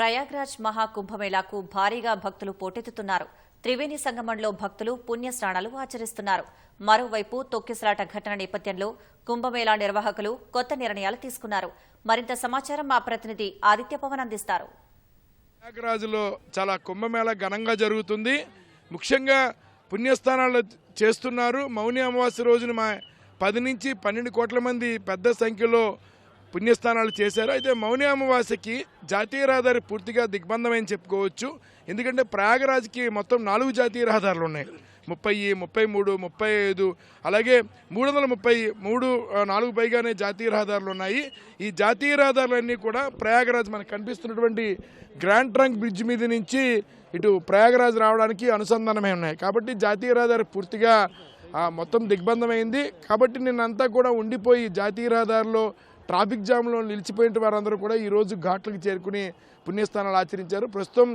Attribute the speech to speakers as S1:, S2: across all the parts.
S1: ప్రయాగ్రాజ్ మహాకుంభమేళాకు భారీగా భక్తులు పోటెత్తుతున్నారు. త్రివేణి సంగమంలో భక్తులు పుణ్యస్నానాలు ఆచరిస్తున్నారు. మరోవైపు తొక్కిసలాట ఘటన నేపథ్యంలో కుంభమేళా నిర్వాహకులు కొత్త నిర్ణయాలు తీసుకున్నారు. మరింత సమాచారం మా ప్రతినిధి ఆదిత్య పవన్ అందిస్తారు.
S2: ప్రయాగరాజులో చాలా కుంభమేళ ఘనంగా జరుగుతుంది. ముఖ్యంగా పుణ్యస్థానాలు చేస్తున్నారు. మౌని అమావాస్య రోజున మా పది నుంచి పన్నెండు కోట్ల మంది పెద్ద సంఖ్యలో పుణ్యస్థానాలు చేశారు. అయితే మౌని అమావాస్యకి జాతీయ రహదారి పూర్తిగా దిగ్బంధమని చెప్పుకోవచ్చు. ఎందుకంటే ప్రయాగరాజ్కి మొత్తం నాలుగు జాతీయ రహదారులు ఉన్నాయి. ముప్పై ముప్పై మూడు ముప్పై ఐదు అలాగే మూడు వందల ముప్పై మూడు నాలుగు పైగానే జాతీయ రహదారులు ఉన్నాయి. ఈ జాతీయ రహదారులన్నీ కూడా ప్రయాగరాజ్ మనకు కనిపిస్తున్నటువంటి గ్రాండ్ ట్రంక్ బ్రిడ్జ్ మీద నుంచి ఇటు ప్రయాగరాజ్ రావడానికి అనుసంధానమై ఉన్నాయి. కాబట్టి జాతీయ రహదారి పూర్తిగా ఆ, మొత్తం దిగ్బంధమైంది. కాబట్టి నిన్నంతా కూడా ఉండిపోయి జాతీయ రహదారిలో ట్రాఫిక్ జామ్లో నిలిచిపోయిన వారందరూ కూడా ఈరోజు ఘాట్లకు చేరుకుని పుణ్యస్థానాలు ఆచరించారు. ప్రస్తుతం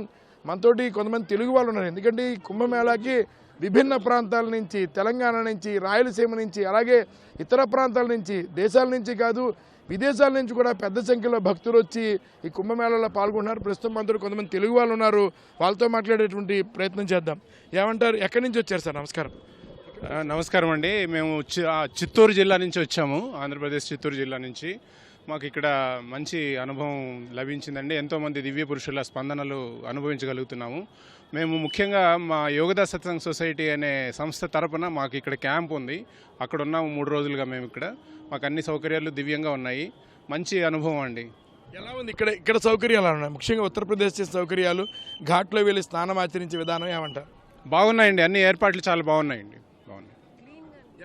S2: మనతోటి కొంతమంది తెలుగు వాళ్ళు ఉన్నారు. ఎందుకంటే ఈ కుంభమేళాకి విభిన్న ప్రాంతాల నుంచి తెలంగాణ నుంచి రాయలసీమ నుంచి అలాగే ఇతర ప్రాంతాల నుంచి దేశాల నుంచి కాదు విదేశాల నుంచి కూడా పెద్ద సంఖ్యలో భక్తులు వచ్చి ఈ కుంభమేళాలో పాల్గొంటున్నారు. ప్రస్తుతం మనతో కొంతమంది తెలుగు వాళ్ళు ఉన్నారు. వాళ్ళతో మాట్లాడేటువంటి ప్రయత్నం చేద్దాం. ఏమంటారు? ఎక్కడి నుంచి వచ్చారు సార్? నమస్కారం.
S3: నమస్కారం అండి. మేము చిత్తూరు జిల్లా నుంచి వచ్చాము. ఆంధ్రప్రదేశ్ చిత్తూరు జిల్లా నుంచి. మాకు ఇక్కడ మంచి అనుభవం లభించిందండి. ఎంతోమంది దివ్య పురుషుల స్పందనలు అనుభవించగలుగుతున్నాము. మేము ముఖ్యంగా మా యోగదా సత్సంగ్ సొసైటీ అనే సంస్థ తరపున మాకు ఇక్కడ క్యాంప్ ఉంది. అక్కడ ఉన్నాము మూడు రోజులుగా మేము ఇక్కడ. మాకు అన్ని సౌకర్యాలు దివ్యంగా ఉన్నాయి. మంచి అనుభవం అండి.
S2: ఎలా ఉంది? ఇక్కడ ఇక్కడ సౌకర్యాలు ఉన్నాయి ముఖ్యంగా ఉత్తరప్రదేశ్ సౌకర్యాలు ఘాట్లో వెళ్ళి స్నానం ఆచరించే విధానం ఏమంటారు?
S3: బాగున్నాయండి. అన్ని ఏర్పాట్లు చాలా బాగున్నాయండి బాగున్నాయి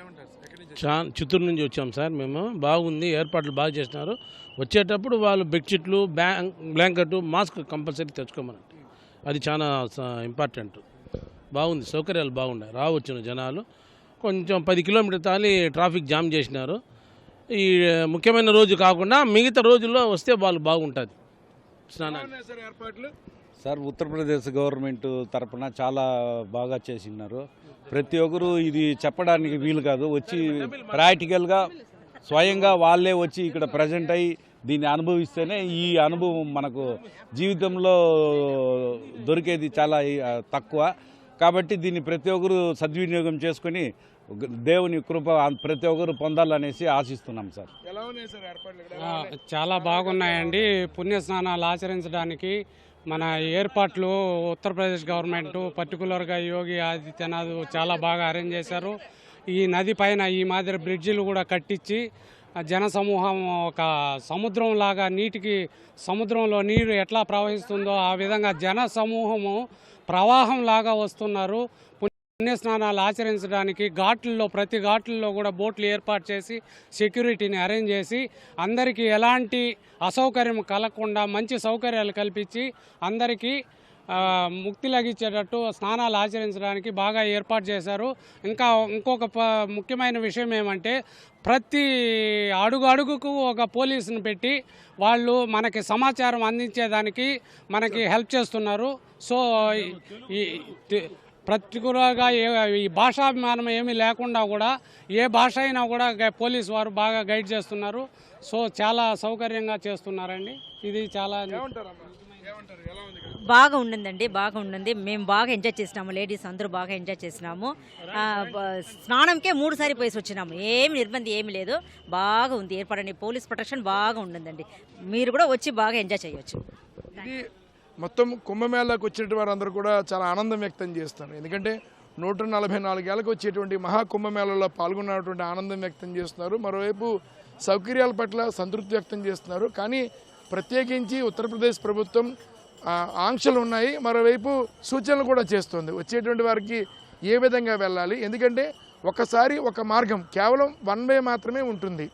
S2: ఏమంటారు సార్? ఎక్కడి నుంచి
S4: చా చిత్తూరు నుంచి వచ్చాం సార్ మేము. బాగుంది ఏర్పాట్లు బాగా చేసినారు. వచ్చేటప్పుడు వాళ్ళు బెడ్షీట్లు బ్యాంక్ బ్లాంకెట్ మాస్క్ కంపల్సరీ తెచ్చుకోమనండి. అది చాలా ఇంపార్టెంట్. బాగుంది సౌకర్యాలు బాగున్నాయి. రావచ్చిన జనాలు. కొంచెం పది కిలోమీటర్ తాలి ట్రాఫిక్ జామ్ చేసినారు. ఈ ముఖ్యమైన రోజు కాకుండా మిగతా రోజుల్లో వస్తే వాళ్ళు బాగుంటుంది. స్నానాలు.
S2: సార్
S5: ఉత్తరప్రదేశ్ గవర్నమెంట్ తరపున చాలా బాగా చేసినారు. ప్రతి ఒక్కరు ఇది చెప్పడానికి వీలు కాదు. వచ్చి ప్రాక్టికల్గా స్వయంగా వాళ్ళే వచ్చి ఇక్కడ ప్రజెంట్ అయ్యి దీన్ని అనుభవిస్తేనే ఈ అనుభవం మనకు జీవితంలో దొరికేది చాలా తక్కువ. కాబట్టి దీన్ని ప్రతి ఒక్కరు సద్వినియోగం చేసుకొని దేవుని కృప ప్రతి ఒక్కరు పొందాలనేసి ఆశిస్తున్నాం సార్.
S6: చాలా బాగున్నాయండి. పుణ్యస్నానాలు ఆచరించడానికి మన ఏర్పాట్లు ఉత్తరప్రదేశ్ గవర్నమెంట్ పర్టికులర్గా యోగి ఆదిత్యనాథ్ చాలా బాగా అరేంజ్ చేశారు. ఈ నది పైన ఈ మాదిరి బ్రిడ్జిలు కూడా కట్టించి జన సమూహం ఒక సముద్రం లాగా నీటికి సముద్రంలో నీరు ఎట్లా ప్రవహిస్తుందో ఆ విధంగా జన సమూహము ప్రవాహం లాగా వస్తున్నారు. పుణ్యస్నానాలు ఆచరించడానికి ఘాట్లలో ప్రతి ఘాట్లలో కూడా బోట్లు ఏర్పాటు చేసి సెక్యూరిటీని అరేంజ్ చేసి అందరికీ ఎలాంటి అసౌకర్యం కలగకుండా మంచి సౌకర్యాలు కల్పించి అందరికీ ముక్తి లగించేటట్టు స్నానాలు ఆచరించడానికి బాగా ఏర్పాటు చేశారు. ఇంకా ఇంకొక ప ముఖ్యమైన విషయం ఏమంటే ప్రతి అడుగు అడుగుకు ఒక పోలీసును పెట్టి వాళ్ళు మనకి సమాచారం అందించేదానికి మనకి హెల్ప్ చేస్తున్నారు. సో ఈ ఈ- పర్టికులర్గా ఏ ఈ భాషాభిమానం ఏమీ లేకుండా కూడా ఏ భాష అయినా కూడా పోలీస్ వారు బాగా గైడ్ చేస్తున్నారు. సో చాలా సౌకర్యంగా చేస్తున్నారండి. ఇది చాలా
S2: ఏమంటారమ్మా? ఏమంటారు ఎలా ఉంది ఇక్కడ?
S7: బాగా ఉండిందండి బాగా ఉండింది. మేము బాగా ఎంజాయ్ చేసినాము లేడీస్ అందరూ బాగా ఎంజాయ్ చేసినాము. స్నానంకే మూడు సారి పోయేసి వచ్చినాము. ఏమి నిర్బంధం ఏమి లేదు. బాగా ఉంది. ఏర్పడండి పోలీస్ ప్రొటెక్షన్ బాగా ఉండిందండి. మీరు కూడా వచ్చి బాగా ఎంజాయ్ చేయొచ్చు.
S2: మొత్తం కుంభమేళాకు వచ్చినటువంటి వారందరూ కూడా చాలా ఆనందం వ్యక్తం చేస్తున్నారు ఎందుకంటే నూట నలభై నాలుగేళ్ళకు వచ్చేటువంటి మహాకుంభమేళలో పాల్గొన్నటువంటి ఆనందం వ్యక్తం చేస్తున్నారు. మరోవైపు సౌకర్యాల పట్ల సంతృప్తి వ్యక్తం చేస్తున్నారు. కానీ ప్రత్యేకించి ఉత్తరప్రదేశ్ ప్రభుత్వం ఆంక్షలు ఉన్నాయి. మరోవైపు సూచనలు కూడా చేస్తుంది. వచ్చేటువంటి వారికి ఏ విధంగా వెళ్ళాలి? ఎందుకంటే ఒకసారి ఒక మార్గం కేవలం వన్ వే మాత్రమే ఉంటుంది.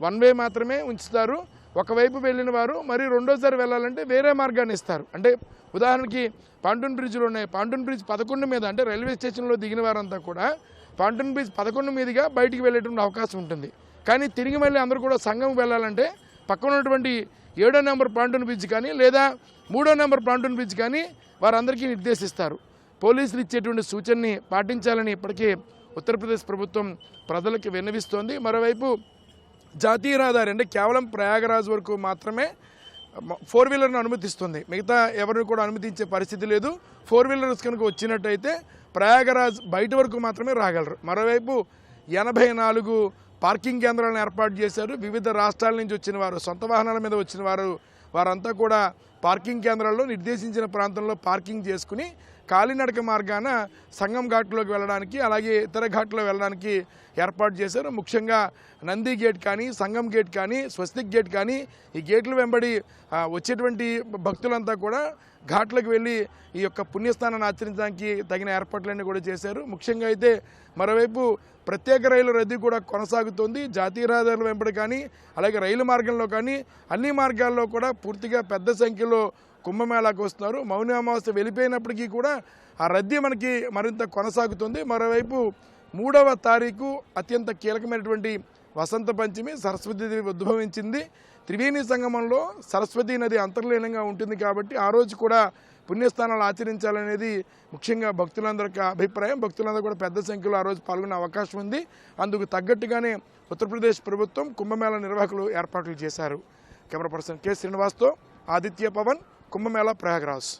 S2: వన్ వే మాత్రమే ఉంచుతారు. ఒకవైపు వెళ్ళిన వారు మరి రెండోసారి వెళ్ళాలంటే వేరే మార్గాన్ని ఇస్తారు. అంటే ఉదాహరణకి పాంటూన్ బ్రిడ్జ్లు ఉన్నాయి పాంటూన్ బ్రిడ్జ్ పదకొండు మీద అంటే రైల్వే స్టేషన్లో దిగిన వారంతా కూడా పాంటూన్ బ్రిడ్జ్ పదకొండు మీదుగా బయటికి వెళ్ళేటువంటి అవకాశం ఉంటుంది. కానీ తిరిగి మళ్ళీ అందరూ కూడా సంఘం వెళ్ళాలంటే పక్కన ఉన్నటువంటి ఏడో నెంబర్ పాంటూన్ బ్రిడ్జ్ కానీ లేదా మూడో నెంబర్ పాంటూన్ బ్రిడ్జ్ కానీ వారందరికీ నిర్దేశిస్తారు. పోలీసులు ఇచ్చేటువంటి సూచనని పాటించాలని ఇప్పటికే ఉత్తరప్రదేశ్ ప్రభుత్వం ప్రజలకు విన్నవిస్తోంది. మరోవైపు జాతీయ రహదారి అంటే కేవలం ప్రయాగరాజ్ వరకు మాత్రమే ఫోర్ వీలర్ను అనుమతిస్తుంది. మిగతా ఎవరిని కూడా అనుమతించే పరిస్థితి లేదు. ఫోర్ వీలర్స్ కనుక వచ్చినట్టయితే ప్రయాగరాజ్ బయట వరకు మాత్రమే రాగలరు. మరోవైపు ఎనభై నాలుగు పార్కింగ్ కేంద్రాలను ఏర్పాటు చేశారు. వివిధ రాష్ట్రాల నుంచి వచ్చిన వారు సొంత వాహనాల మీద వచ్చిన వారు వారంతా కూడా పార్కింగ్ కేంద్రాల్లో నిర్దేశించిన ప్రాంతంలో పార్కింగ్ చేసుకుని కాలినడక మార్గాన సంగం ఘాట్లోకి వెళ్ళడానికి అలాగే ఇతర ఘాట్లో వెళ్ళడానికి ఏర్పాటు చేశారు. ముఖ్యంగా నంది గేట్ కానీ సంగం గేట్ కానీ స్వస్తిక్ గేట్ కానీ ఈ గేట్లు వెంబడి వచ్చేటువంటి భక్తులంతా కూడా ఘాట్లకు వెళ్ళి ఈ యొక్క పుణ్యస్థానాన్ని ఆచరించడానికి తగిన ఏర్పాట్లన్నీ కూడా చేశారు. ముఖ్యంగా అయితే మరోవైపు ప్రత్యేక రైలు రద్దీ కూడా కొనసాగుతోంది. జాతీయ రహదారుల వెంబడి కానీ అలాగే రైలు మార్గంలో కానీ అన్ని మార్గాల్లో కూడా పూర్తిగా పెద్ద సంఖ్యలో కుంభమేళాకు వస్తున్నారు. మౌని అమావాస్య వెళ్ళిపోయినప్పటికీ కూడా ఆ రద్దీ మనకి మరింత కొనసాగుతుంది. మరోవైపు మూడవ తారీఖు అత్యంత కీలకమైనటువంటి వసంత పంచమి సరస్వతి దేవి ఉద్భవించింది. త్రివేణి సంగమంలో సరస్వతి నది అంతర్లీనంగా ఉంటుంది కాబట్టి ఆ రోజు కూడా పుణ్యస్థానాలు ఆచరించాలనేది ముఖ్యంగా భక్తులందరికీ అభిప్రాయం. భక్తులందరూ కూడా పెద్ద సంఖ్యలో ఆ రోజు పాల్గొనే అవకాశం ఉంది. అందుకు తగ్గట్టుగానే ఉత్తరప్రదేశ్ ప్రభుత్వం కుంభమేళా నిర్వాహకులు ఏర్పాట్లు చేశారు. కెమెరా పర్సన్ కె శ్రీనివాస్తో ఆదిత్య పవన్ కుంభమేళా ప్రయాగరాజ్